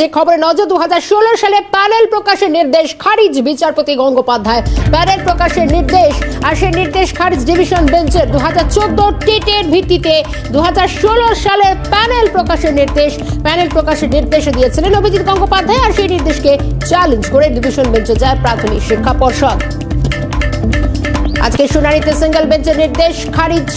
যে খবরে নজর দু সালে প্যানেল প্রকাশের নির্দেশ খারিজ, বিচারপতি গঙ্গোপাধ্যায়। প্যানেল প্রকাশের নির্দেশ আর সেই নির্দেশ খারিজ ডিভিশন বেঞ্চের দু হাজার চোদ্দ টেটের ভিত্তিতে দু সালের প্যানেল প্রকাশের নির্দেশ, প্যানেল প্রকাশের দিয়েছিলেন অভিজিৎ গঙ্গোপাধ্যায় আর সেই নির্দেশকে চ্যালেঞ্জ করে ডিভিশন বেঞ্চে যায় প্রাথমিক শিক্ষা পর্ষদ। আজকে শুনানিতে সিঙ্গেল বেঞ্চের নির্দেশ খারিজ।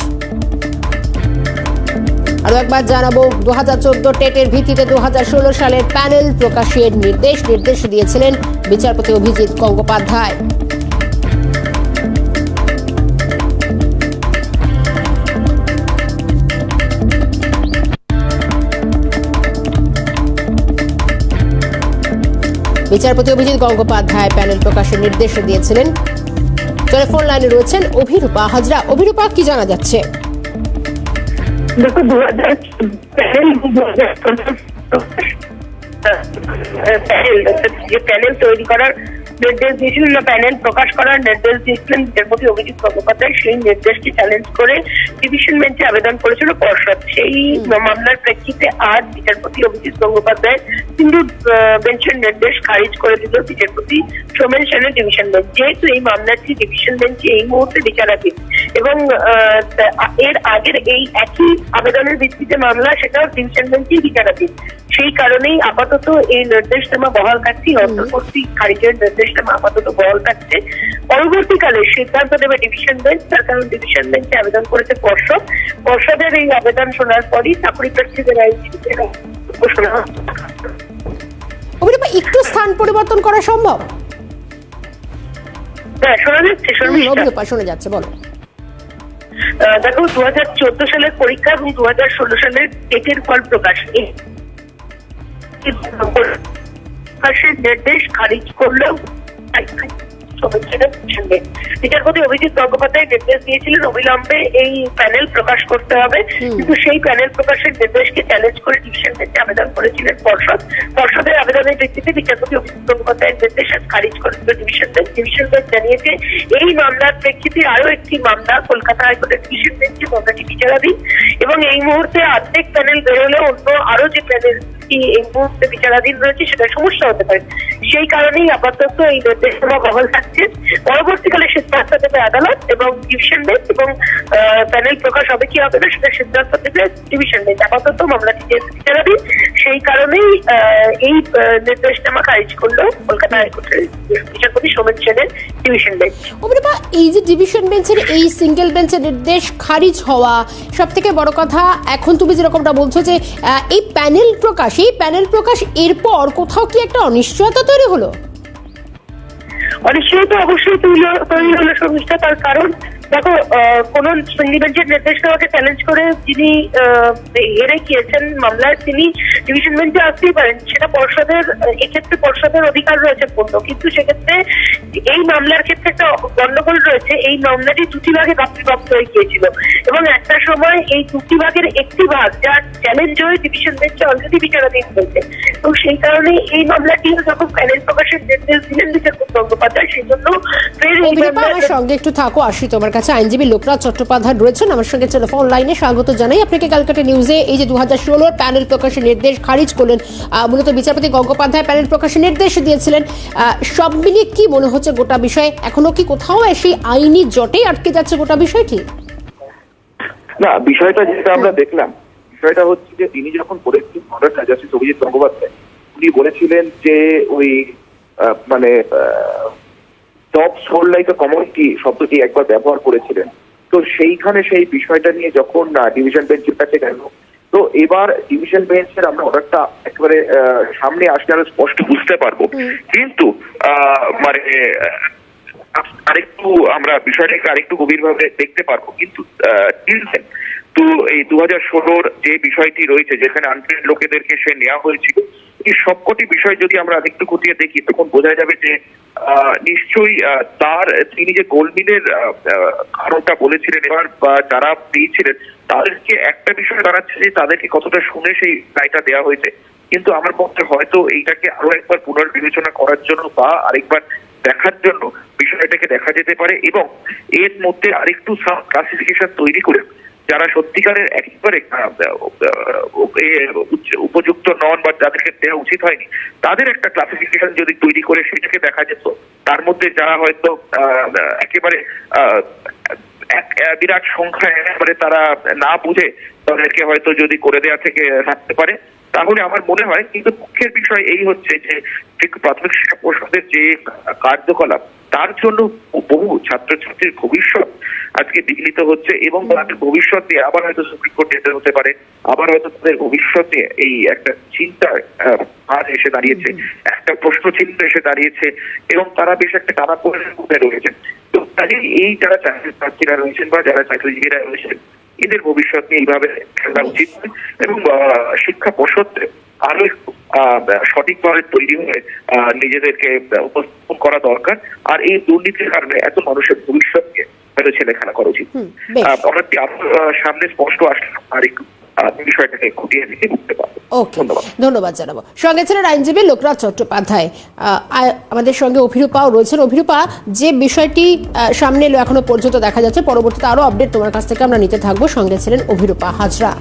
আরও একবার জানাব দু হাজার চোদ্দ টেটের ভিত্তিতে দু হাজার ষোলো সালের প্যানেল প্রকাশের নির্দেশ নির্দেশ দিয়েছিলেন বিচারপতি অভিজিৎ গঙ্গোপাধ্যায়। বিচারপতি অভিজিৎ গঙ্গোপাধ্যায় প্যানেল প্রকাশের নির্দেশ দিয়েছিলেন। টেলিফোন লাইনে রয়েছেন অভিরূপা হাজরা। অভিরূপা, কি জানা যাচ্ছে? প্যানেল দু হাজার প্যানেল যে প্যানেল তৈরি করার নির্দেশ দিয়েছিলেন না প্যানেল প্রকাশ করার নির্দেশ দিয়েছিলেন বিচারপতি অভিজিৎ গঙ্গোপাধ্যায়। সেই নির্দেশটি চ্যালেঞ্জ করে ডিভিশন বেঞ্চে আবেদন করেছিল পর্ষদ সেই মামলার প্রেক্ষিতে আজ বিচারপতি অভিজিৎ গঙ্গোপাধ্যায় সিন্ধু বেঞ্চের নির্দেশ খারিজ করে দিল বিচারপতি সোমেন সেনের ডিভিশন বেঞ্চ যেহেতু এই মামলাটি ডিভিশন বেঞ্চে এই মুহূর্তে বিচারাধীন এবং আহ, এর আগের এই একই আবেদনের ভিত্তিতে মামলা সেটাও ডিভিশন বেঞ্চেই বিচারাধীন। সেই কারণেই আপাতত এই নির্দেশ নির্দেশনামা বহাল থাকছে অন্তর্বর্তী খারিজের নির্দেশনামা আপাতত বহাল থাকছে। পরবর্তীকালে সিদ্ধান্ত নেবে ডিভিশন বেঞ্চ তার কারণ ডিভিশন বেঞ্চে আবেদন করেছে পর্ষদ। পর্ষদের এই আবেদন শোনার পরই চাকরি প্রার্থীদের ঘোষণা অভিরূপা একটু স্থান পরিবর্তন করা সম্ভব? হ্যাঁ শোনা যাচ্ছে অভিরূপা শোনা যাচ্ছে বলো। দেখো দু হাজার চোদ্দ সালের পরীক্ষা এবং দু হাজার ষোলো সালের টেটের ফল প্রকাশ। প্রকাশের নির্দেশ খারিজ করলেও বিচারপতি অভিজিৎ গঙ্গোপাধ্যায় নির্দেশ দিয়েছিলেন অবিলম্বে এই প্যানেল প্রকাশ করতে হবে। কিন্তু সেই প্যানেল প্রকাশের নির্দেশকে চ্যালেঞ্জ করে ডিভিশন বেঞ্চে আবেদন করেছিলেন পর্ষদ। পর্ষদের আবেদনের ভিত্তিতে বিচারপতি অভিজিৎ গঙ্গোপাধ্যায়ের নির্দেশ খারিজ করেছিল ডিভিশন বেঞ্চ ডিভিশন বেঞ্চ জানিয়েছে এই মামলার প্রেক্ষিতে আরও একটি মামলা কলকাতা হাইকোর্টের ডিভিশন বেঞ্চে মামলাটি বিচারাধীন এবং এই মুহূর্তে অর্ধেক প্যানেল বেরোলে অন্য আরও যে প্যানেল এই মুহূর্তে বিচারাধীন রয়েছে সেটা সমস্যা হতে পারে। সেই কারণেই আপাতত এই নির্দেশনা বহাল থাকছে। পরবর্তীকালে সিদ্ধান্ত দেবে আদালত এবং ডিভিশন বেঞ্চ এবং প্যানেল প্রকাশ হবে কি হবে না সেটা সিদ্ধান্ত দেবে ডিভিশন বেঞ্চ। আপাতত মামলাটি যেহেতু বিচারাধীন, সেই কারণেই এই নির্দেশনামা খারিজ করল কলকাতা হাইকোর্টের বিচারপতি সোমেন সেনের ডিভিশন বেঞ্চ। এই যে ডিভিশন বেঞ্চের এই সিঙ্গেল বেঞ্চের নির্দেশ খারিজ হওয়া সব থেকে বড় কথা, এখন তুমি যেরকমটা বলছো যে এই প্যানেল প্রকাশ এই প্যানেল প্রকাশ এরপর কোথাও কি একটা অনিশ্চয়তা তৈরি হলো? অনিশ্চয়তা অবশ্যই তৈরি হলো সমস্যা তার কারণ। দেখো কোন বেঞ্চের নির্দেশ নেওয়াকে চ্যালেঞ্জ করে যিনি হেরে গিয়েছেন মামলায় তিনি ডিভিশন বেঞ্চে আসতেই পারেন। সেটা পর্ষদের এক্ষেত্রে পর্ষদের অধিকার রয়েছে পূর্ণ। কিন্তু সেক্ষেত্রে এই মামলার ক্ষেত্রে একটা গন্ডগোল রয়েছে। এই মামলাটি দুটি ভাগে বাপ্তিপ্রাপ্ত হয়ে গিয়েছিল। এবং একটা সময় এই দুটি ভাগের একটি ভাগ যা চ্যালেঞ্জ হয়ে ডিভিশন বেঞ্চে অলরেডি বিচারাধীন হয়েছে। এবং সেই কারণে এই মামলাটি যখন প্যানেল প্রকাশের নির্দেশ দিলেন বিচারপতি গঙ্গোপাধ্যায় সেই জন্য ফের এই মামলার- সঙ্গে একটু থাকো আসি তোমার কাছে আইনজীবী লোকরাজ চট্টোপাধ্যায় রয়েছেন। আমার সঙ্গে টেলিফোন লাইনে স্বাগত জানাই আপনাকে ক্যালকাটা নিউজে। এই যে দু হাজার ষোলোর প্যানেল প্রকাশের নির্দেশ খারিজ করলেন মূলত বিচারপতি গঙ্গোপাধ্যায় প্যানেল প্রকাশের নির্দেশ দিয়েছিলেন। সব মিলিয়ে কি মনে হচ্ছে গোটা বিষয়ে? এখনও কি কোথাও সেই আইনি জটে আটকে যাচ্ছে গোটা বিষয়টি? না, বিষয়টা যেটা আমরা দেখলাম, বিষয়টা হচ্ছে যে তিনি যখন করেছিলেন অর্ডারটা জাস্টিস অভিজিৎ গঙ্গোপাধ্যায়, উনি বলেছিলেন যে ওই মানে top soul like a commodity শব্দটি একবার ব্যবহার করেছিলেন? তো সেইখানে সেই বিষয়টা নিয়ে যখন ডিভিশন বেঞ্চের কাছে গেল তো এবার ডিভিশন বেঞ্চের আমরা অর্ডারটা একেবারে সামনে আসলে আরও স্পষ্ট বুঝতে পারব। কিন্তু আহ, মানে আরেকটু আমরা বিষয়টাকে আরেকটু গভীরভাবে দেখতে পারব। কিন্তু তো এই দু হাজার ষোলোর যে বিষয়টি রয়েছে যেখানে আনট্রেড লোকেদেরকে সে নেওয়া হয়েছিল এই সবকটি বিষয় যদি আমরা আরেকটু খতিয়ে দেখি, তখন বোঝা যাবে যে নিশ্চয়ই তার, তিনি যে গোলমিলের কারণটা বলেছিলেন, এবার যারা পেয়েছিলেন, তাদেরকে একটা বিষয় দাঁড়াচ্ছে যে তাদেরকে কতটা শুনে সেই রায়টা দেওয়া হয়েছে। কিন্তু আমার পক্ষে হয়তো এইটাকে আরও একবার পুনর্বিবেচনা করার জন্য বা আরেকবার দেখার জন্য বিষয়টাকে দেখা যেতে পারে এবং এর মধ্যে আরেকটু ক্লাসিফিকেশন তৈরি করে যারা সত্যিকারের একেবারে উপযুক্ত নন বা যাদেরকে দেওয়া উচিত হয়নি, তাদের একটা ক্লাসিফিকেশন যদি তৈরি করে সেটাকে দেখা যেত। তার মধ্যে যারা হয়তো একেবারে বিরাট সংখ্যা একেবারে তারা না বুঝে তাদেরকে হয়তো যদি করে দেওয়া থেকে থাকতে পারে, তাহলে আমার মনে হয় কিন্তু দুঃখের বিষয় এই হচ্ছে যে প্রাথমিক শিক্ষা পর্ষদের যে কার্যকলাপ, তার জন্য বহু ছাত্রছাত্রীর ভবিষ্যৎ আজকে বিঘ্নিত হচ্ছে এবং তাদের ভবিষ্যৎ নিয়ে আবার হয়তো সুপ্রিম কোর্ট যেতে হতে পারে আবার হয়তো তাদের ভবিষ্যৎ নিয়ে এই একটা চিন্তা আর এসে দাঁড়িয়েছে একটা প্রশ্ন চিহ্ন এসে দাঁড়িয়েছে এবং তারা বেশ একটা টানা পড়ে মধ্যে রয়েছে তো কাজেই এই যারা চাকরি প্রার্থীরা রয়েছেন বা যারা চাকরিজীবীরা রয়েছেন এদের ভবিষ্যৎ নিয়ে এইভাবে খেলা উচিত নয়। এবং শিক্ষা পর্ষদ আরও সঠিকভাবে তৈরি হয়ে আহ, নিজেদেরকে উপস্থাপন করা দরকার। আর এই দুর্নীতির কারণে এত মানুষের ভবিষ্যৎকে হয়তো ছেলে খেলা করা উচিত। অর্থাৎ সামনে স্পষ্ট আসলে আর একটু বিষয়টাকে খুঁটিয়ে দিতে বুঝতে পারব। ওকে ধন্যবাদ। জানাব। সঙ্গে ছিলেন আইনজীবী লোকনাথ চট্টোপাধ্যায়। আমাদের সঙ্গে অভিরূপাও রয়েছেন। অভিরূপা যে বিষয়টি সামনে এলো এখনও পর্যন্ত দেখা যাচ্ছে পরবর্তীতে আরও আপডেট তোমার কাছ থেকে আমরা নিতে থাকব। সঙ্গে ছিলেন অভিরূপা হাজরা।